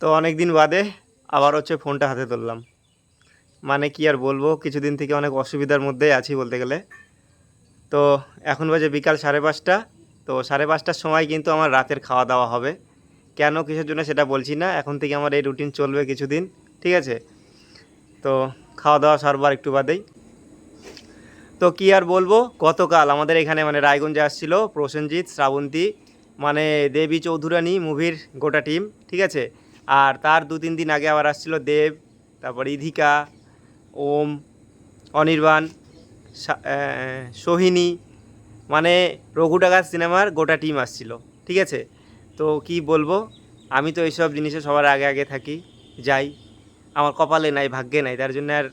তো অনেক দিন বাদে আবার হচ্ছে ফোনটা হাতে তুললাম মানে কি আর বলব, কিছুদিন থেকে অনেক অসুবিধার মধ্যেই আছি বলতে গেলে। তো এখন বাজে বিকাল সাড়ে পাঁচটা। তো সাড়ে পাঁচটার সময় কিন্তু আমার রাতের খাওয়া দাওয়া হবে। কেন, কিসের জন্য সেটা বলছি না। এখন থেকে আমার এই রুটিন চলবে কিছুদিন, ঠিক আছে? তো খাওয়া দাওয়া সারবার একটু বাদেই। তো কি আর বলব, গতকাল আমাদের এখানে মানে রায়গঞ্জে আসছিল প্রসেনজিৎ, শ্রাবন্তী মানে দেবী চৌধুরানী মুভির গোটা টিম ঠিক আছে? আর তার দু তিন দিন আগে আবার আসছিল দেব, তারপর ইধিকা, ওম, অনির্বাণ সোহিনী মানে রঘুডাঙ্গা সিনেমার গোটা টিম আসছিল, ঠিক আছে? তো কি বলব, আমি তো এইসব জিনিসে সবার আগে আগে থাকি, যাই। আমার কপালে নাই, ভাগ্যে নাই, তার জন্য আর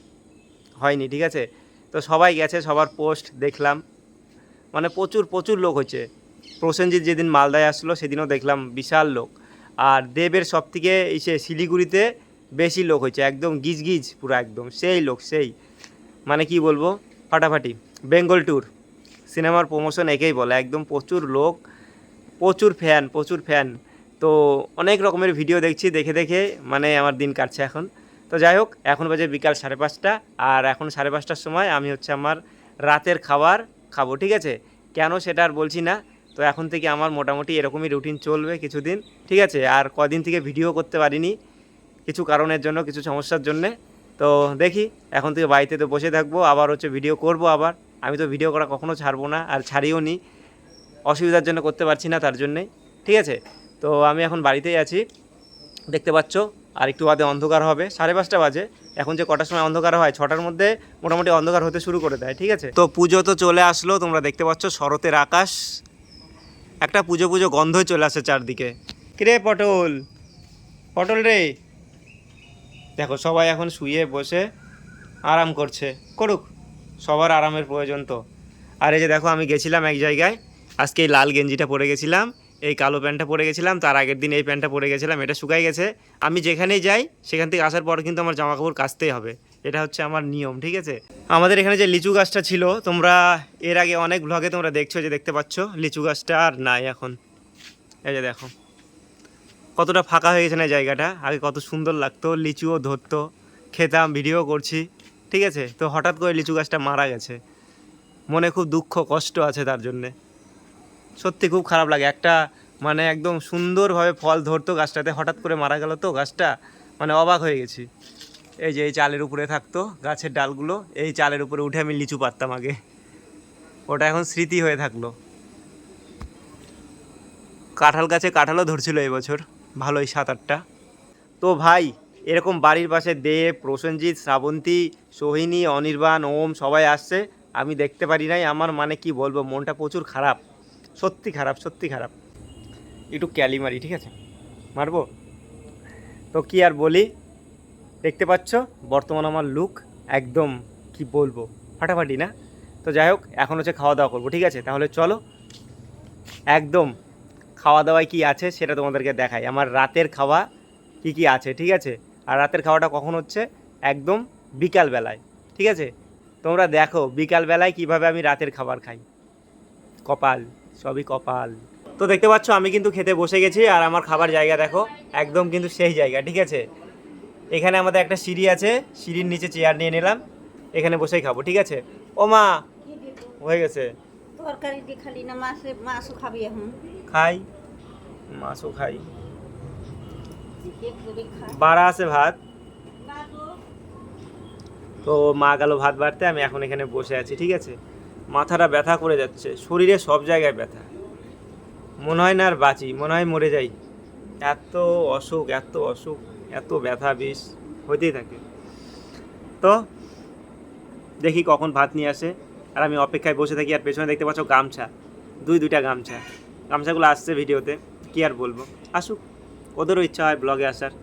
হয়নি, ঠিক আছে? তো সবাই গেছে, সবার পোস্ট দেখলাম। মানে প্রচুর প্রচুর লোক হচ্ছে প্রসেনজিৎ যেদিন মালদায় আসলো, সেদিনও দেখলাম, বিশাল লোক। আর দেবের সব থেকে এই সে শিলিগুড়িতে বেশি লোক হয়েছে, একদম গিজ গিজ পুরো একদম সেই লোক, সেই। মানে কি বলব? ফাটাফাটি। বেঙ্গল ট্যুর। সিনেমার প্রমোশন একেই বলে, একদম প্রচুর লোক, প্রচুর ফ্যান প্রচুর ফ্যান তো অনেক রকমের ভিডিও দেখছি, দেখে দেখে মানে আমার দিন কাটছে এখন। তো যাই হোক, এখন বাজে বিকাল সাড়ে পাঁচটা, আর এখন সাড়ে পাঁচটার সময় আমি হচ্ছে আমার রাতের খাবার খাব, ঠিক আছে? কেন সেটা আর বলছি না তো এখন থেকে আমার মোটামুটি এরকমই রুটিন চলবে কিছুদিন, ঠিক আছে? আর কদিন থেকে ভিডিও করতে পারিনি, কিছু কারণের জন্য, কিছু সমস্যার জন্যে। তো দেখি, এখন থেকে বাড়িতে তো বসে থাকব, আবার হচ্ছে ভিডিও করব আবার। আমি তো ভিডিও করা কখনো ছাড়বো না, আর ছাড়িও নি। অসুবিধার জন্য করতে পারছি না তার জন্যে, ঠিক আছে? তো আমি এখন বাড়িতেই আছি, দেখতে পাচ্ছ? আর একটু বাদে অন্ধকার হবে, সাড়ে পাঁচটা বাজে। এখন যে কটার সময় অন্ধকার হয়, ছটার মধ্যে মোটামুটি অন্ধকার হতে শুরু করে দেয়, ঠিক আছে? তো পুজো তো চলে আসলো, তোমরা দেখতে পাচ্ছ, শরতের আকাশ। একটা পুজো পুজো গন্ধই চলে আসে চারদিকে। কিরে পটল? পটল রে। দেখো, সবাই এখন শুয়ে বসে আরাম করছে। করুক, সবার আরামের প্রয়োজন তো। আর এই যে দেখো, আমি গেছিলাম এক জায়গায়। আজকে এই লাল গেঞ্জিটা পরে গেছিলাম, এই কালো প্যান্টটা পরে গেছিলাম, তার আগের দিন এই প্যান্টটা পরে গেছিলাম, এটা শুকাই গেছে। আমি যেখানেই যাই, সেখান থেকে আসার পর কিন্তু আমার জামা কাপড় কাচতেই হবে। এটা হচ্ছে আমার নিয়ম, ঠিক আছে? আমাদের এখানে যে লিচু গাছটা ছিল, তোমরা এর আগে অনেক ব্লগে তোমরা দেখছ যে দেখতে পাচ্ছ, লিচু গাছটা আর নাই এখন। এই যে দেখো, কতটা ফাঁকা হয়ে গেছে না জায়গাটা, আগে কত সুন্দর লাগতো, লিচুও ধরতো, খেতাম, ভিডিও করছি, ঠিক আছে? তো হঠাৎ করে লিচু গাছটা মারা গেছে। মনে খুব দুঃখ, কষ্ট আছে তার জন্যে। সত্যি খুব খারাপ লাগে, একটা মানে একদম সুন্দরভাবে ফল ধরতো গাছটাতে, হঠাৎ করে মারা গেল তো গাছটা মানে অবাক হয়ে গেছি। এই যে এই চালের উপরে থাকতো গাছের ডালগুলো, এই চালের উপরে উঠে আমি লিচু পারতাম আগে। ওটা এখন স্মৃতি হয়ে থাকল। কাঁঠাল গাছে কাঁঠালও ধরছিল এবছর, ভালোই সাত আটটা। তো ভাই, এরকম বাড়ির পাশে দেব, প্রসেনজিৎ, শ্রাবন্তী, সোহিনী, অনির্বাণ, ওম, সবাই আসছে। আমি দেখতে পারি নাই, আমার মানে কি বলব, মনটা প্রচুর খারাপ। সত্যি খারাপ সত্যি খারাপ। একটু ক্যালি মারি ঠিক আছে? মারবো? তো কি আর বলি দেখতে পাচ্ছ? বর্তমান আমার লুক একদম কি বলব? ফাটাফাটি না? তো যাই হোক, এখন হচ্ছে খাওয়া দাওয়া করব, ঠিক আছে? তাহলে চলো। একদম খাওয়া দাওয়ায় কি আছে সেটা তোমাদেরকে দেখাই। আমার রাতের খাওয়া কি কি আছে, ঠিক আছে? আর রাতের খাওয়াটা কখন হচ্ছে? একদম বিকাল বেলায় ঠিক আছে? তোমরা দেখো বিকাল বেলায় কীভাবে আমি রাতের খাবার খাই। কপাল, সবই কপাল। তো দেখতে পাচ্ছ, আমি কিন্তু খেতে বসে গেছি আর আমার খাবার জায়গা দেখো, একদম কিন্তু সেই জায়গা, ঠিক আছে? এখানে আমাদের একটা সিঁড়ি আছে সিঁড়ির নিচে চেয়ার নিয়ে নিলাম এখানে বসেই খাব ঠিক আছে? ও মা হয়ে গেছে। তরকারি দিয়ে খালি না মাছে মাছও খাবি এখন। খাই মাছও খাই। বাড়া আছে ভাত। তো মা গেল ভাত বাড়তে আমি এখন এখানে বসে আছি ঠিক আছে? মাথাটা ব্যথা করে যাচ্ছে শরীরে সব জায়গায় ব্যথা। মনে হয় না আর বাঁচি মনে হয় মরে যাই। এত অসুখ এত অসুখ। এত ব্যথা, বিষ, হইতেই থাকে। তো দেখি কখন ভাত নিয়ে আসে। আর আমি অপেক্ষায় বসে থাকি, আর পেছনে দেখতে পাচ্ছ গামছা, দুই দুইটা গামছা। গামছাগুলো আসছে ভিডিওতে, কি আর বলব? আসুক, ওদেরও ইচ্ছা হয় ব্লগে আসার।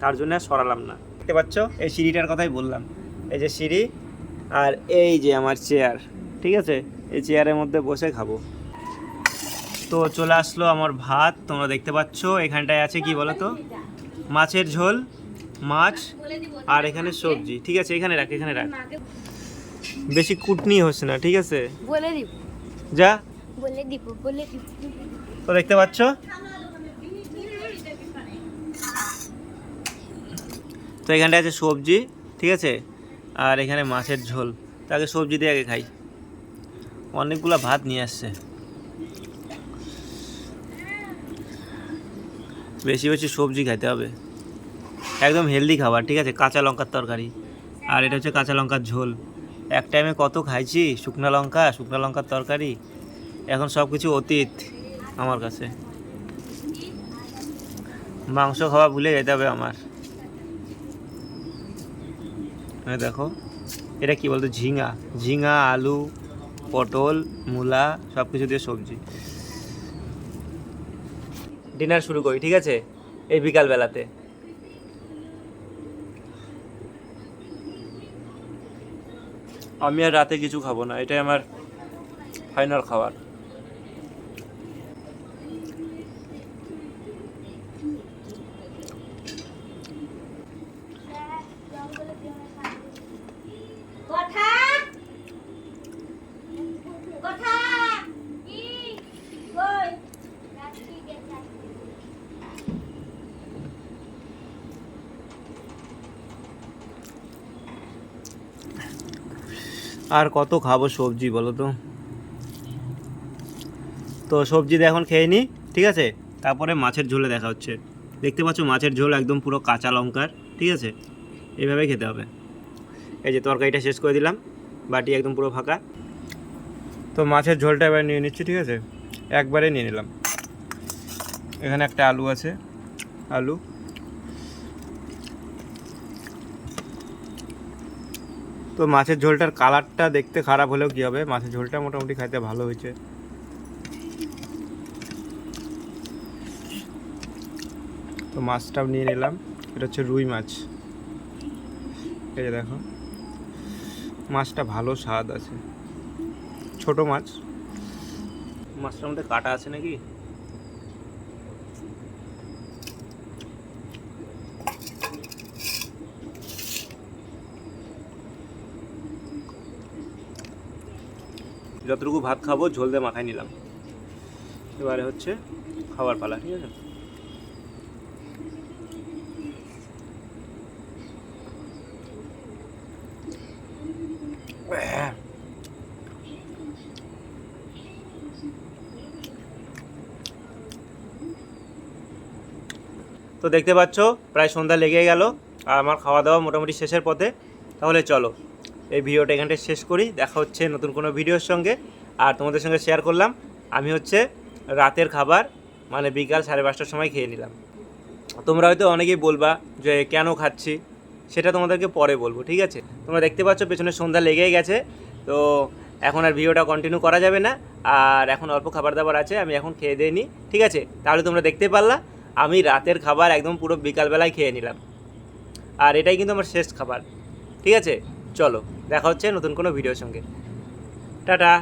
তার জন্য সরালাম না। দেখতে পাচ্ছ? এই সিঁড়িটার কথাই বললাম। এই যে সিঁড়ি, আর এই যে আমার চেয়ার ঠিক আছে? এই চেয়ারের মধ্যে বসে খাব। তো চলে আসলো আমার ভাত। তোমরা দেখতে পাচ্ছ, এখানটায় আছে কি বলো তো মাছের ঝোল মাছ আর এখানে সবজি। ঠিক আছে এখানে রাখ এখানে রাখ। বেশি কুটনি হচ্ছে না ঠিক আছে? বলে দিব। যা। বলে দিব বলে দিব। তো দেখতে পাচ্ছ? তো এখানটা আছে সবজি ঠিক আছে? আর এখানে মাছের ঝোল। তাকে সবজি দিয়ে আগে খাই। অনেকগুলো ভাত নিয়ে আসছে। বেশি বেশি সবজি খাইতে হবে। একদম হেলদি খাবার, ঠিক আছে? কাঁচা লঙ্কার তরকারি। আর এটা হচ্ছে কাঁচা লঙ্কার ঝোল। এক টাইমে কত খাইছি? শুকনো লঙ্কা, শুকনো লঙ্কার তরকারি। এখন সব কিছু অতীত আমার কাছে। মাংস খাওয়া ভুলে যেতে হবে আমার। হ্যাঁ দেখো, এটা কি বলতো? ঝিঙা। ঝিঙা, আলু, পটল, মূলা সব কিছু দিয়ে সবজি। ডিনার শুরু করি, ঠিক আছে? এই বিকালবেলাতে। আমি আর রাতে কিছু খাব না, এটাই আমার ফাইনাল খাবার। আর কত খাব সবজি বলো তো? তো সবজি এখন খেয়ে নিই ঠিক আছে? তারপরে মাছের ঝোলে দেখা হচ্ছে। দেখতে পাচ্ছ মাছের ঝোল একদম পুরো কাঁচা লঙ্কার, ঠিক আছে? এইভাবে খেতে হবে। এই যে তরকারিটা শেষ করে দিলাম, বাটি একদম পুরো ফাঁকা। তো মাছের ঝোলটা এবার নিয়ে নিচ্ছি, ঠিক আছে? একবারে নিয়ে নিলাম। এখানে একটা আলু আছে, আলু। তো মাছের ঝোলটার কালারটা দেখতে খারাপ হলেও কী হবে? মাছের ঝোলটা মোটামুটি খাইতে ভালো হয়েছে। তো মাছটাও নিয়ে নিলাম। এটা হচ্ছে রুই মাছ। এই যে দেখো। মাছটা ভালো স্বাদ আছে। ছোট মাছ। মাছটার মধ্যে কাটা আছে নাকি? যতটুকু ভাত খাব, ঝোল দিয়ে মাখাই নিলাম। এবারে হচ্ছে খাবার পালা, ঠিক আছে? তো দেখতে পাচ্ছ, প্রায় সন্ধ্যা লেগে গেল, আর আমার খাওয়া দাওয়া মোটামুটি শেষের পথে। তাহলে চলো। এই ভিডিওটা এখানটায় শেষ করি। দেখা হচ্ছে নতুন কোনো ভিডিওর সঙ্গে। আর তোমাদের সঙ্গে শেয়ার করলাম, আমি হচ্ছে রাতের খাবার মানে বিকাল সাড়ে পাঁচটার সময় খেয়ে নিলাম। তোমরা হয়তো অনেকেই বলবা যে কেন খাচ্ছি? সেটা তোমাদেরকে পরে বলব, ঠিক আছে? তোমরা দেখতে পাচ্ছ পেছনে সন্ধ্যা লেগেই গেছে। তো এখন আর ভিডিওটা কন্টিনিউ করা যাবে না। আর এখন অল্প খাবার দাবার আছে, আমি এখন খেয়ে দিয়ে নিই, ঠিক আছে? তাহলে তোমরা দেখতে পারলা, আমি রাতের খাবার একদম পুরো বিকালবেলায় খেয়ে নিলাম। আর এটাই কিন্তু আমার শেষ খাবার, ঠিক আছে? চলো দেখা হচ্ছে নতুন কোনো ভিডিওর সঙ্গে। টাটা।